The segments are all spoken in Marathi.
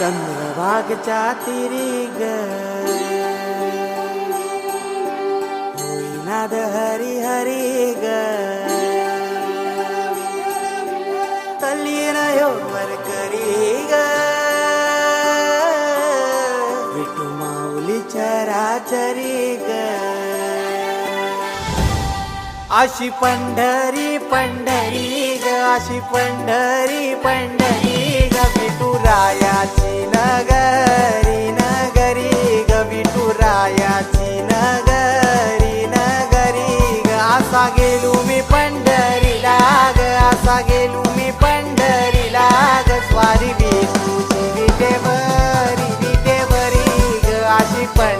चंद्रभागच्या तिरी ग हरी हरी ग. तल्लीन वर करी ग. विटू माऊली चराचरी ग. अशी पंढरी पंढरी ग अशी पंढरी पंढरी ग. विठुरायाची नगरी नगरी ग विठुरायाची नगरी नगरी ग. असा गेलो मी पंढरीला ग असा गेलो मी पंढरीला ग. स्वारी विठूची विटेवरी विटेवरी ग. अशी पण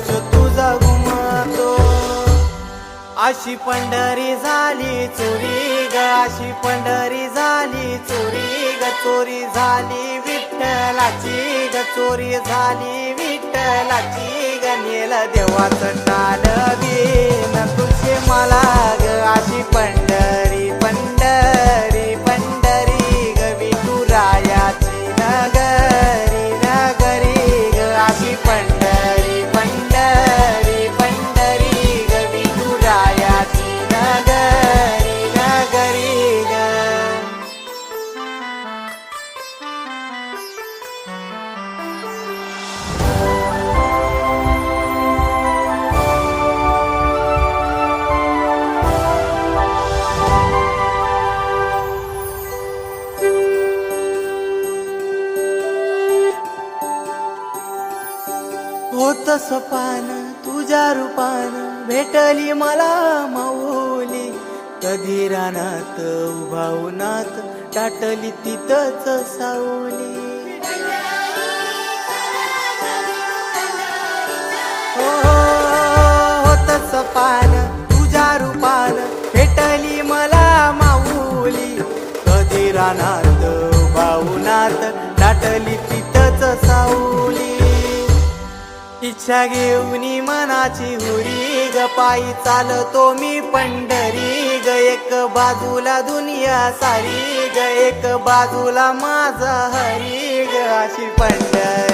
अशी पंढरी झाली चोरी ग अशी पंढरी झाली चोरी ग चोरी झाली विठ्ठलाची ग चोरी झाली विठ्ठलाची ग नेल देवाचं टाल बिन. तुझे मला ग अशी पंढरी होत सपान तुझ्या रूपान. भेटली मला माऊली. कधी रानात उभा उन्हात टाटली तिथंच सावली. हो, हो, हो, हो होत सपान. इच्छा घेऊन मनाची हुरी ग पायी चालतो मी पंढरी ग एक बाजूला दुनिया सारी ग एक बाजूला माझा हरी ग अशी पंढरी.